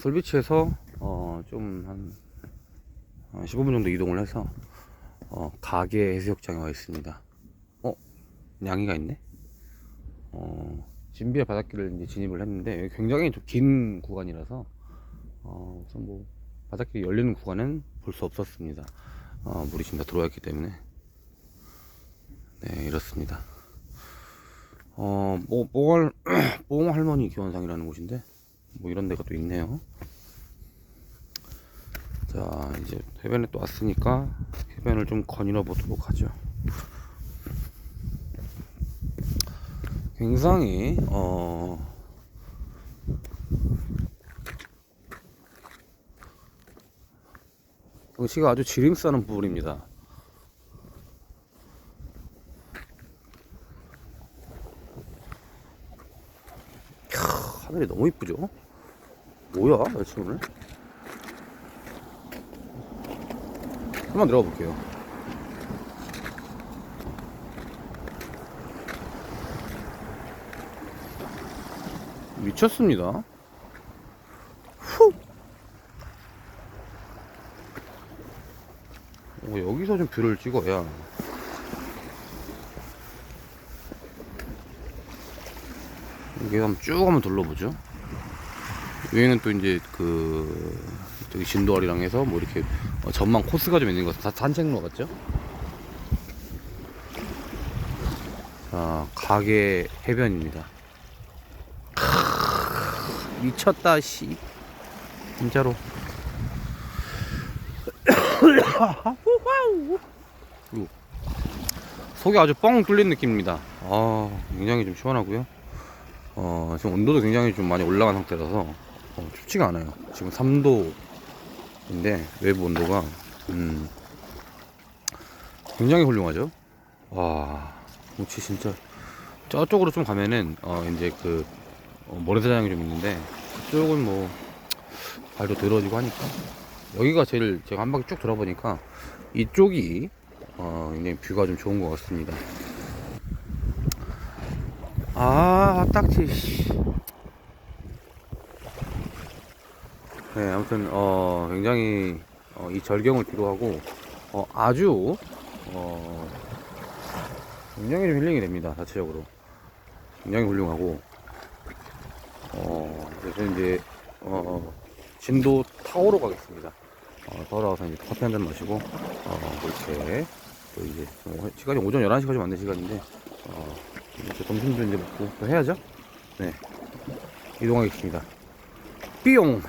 솔비치에서 어, 좀한 15분 정도 이동을 해서 어, 가게 해수욕장에 와 있습니다. 어, 양이가 있네. 어, 진비의 바닷길을 이제 진입을 했는데 굉장히 좀 긴 구간이라서 어, 우선 뭐 바닷길이 열리는 구간은 볼 수 없었습니다. 어, 물이 지금 다 들어와 있기 때문에 네 이렇습니다. 어, 뭐, 뽕할, 뽕 할머니 기원상이라는 곳인데, 뭐 이런 데가 또 있네요. 자, 이제 해변에 또 왔으니까, 해변을 좀 거닐어 보도록 하죠. 굉장히, 어, 경치가 아주 지름싸는 부분입니다. 하늘이 너무 이쁘죠? 뭐야, 날씨 오늘? 한번 들어가 볼게요. 미쳤습니다. 후! 어, 여기서 좀 뷰를 찍어야. 여기 한번 쭉 한번 둘러보죠. 위에는 또 이제 그 저기 진도아리랑 해서 뭐 이렇게 어, 전망 코스가 좀 있는 것 같아. 다 산책로 같죠? 자, 가게 해변입니다. 크으, 미쳤다, 씨. 진짜로. 속이 아주 뻥 뚫린 느낌입니다. 아, 굉장히 좀 시원하고요. 어, 지금 온도도 굉장히 좀 많이 올라간 상태라서 어, 춥지가 않아요. 지금 3도인데 외부 온도가 음, 굉장히 훌륭하죠. 와, 경치 진짜 저쪽으로 좀 가면은 어, 이제 그 어, 모래사장이 좀 있는데 그쪽은 뭐 발도 더러지고 하니까 여기가 제일 제가 한 바퀴 쭉 돌아보니까 이쪽이 어, 굉장히 뷰가 좀 좋은 것 같습니다. 아, 딱지. 씨. 네, 아무튼 어, 굉장히 어, 이 절경을 뒤로하고 어, 아주 어, 굉장히 좀 힐링이 됩니다. 자체적으로 굉장히 훌륭하고 어, 그래서 이제 어, 진도 타워로 가겠습니다. 어, 가서 이제 커피 한 잔 마시고 어, 이렇게 또 이제 어, 시간이 오전 11시까지 맞는 시간인데 어, 이제 점심도 이제 먹고 또 해야죠. 네, 이동하겠습니다. 삐용.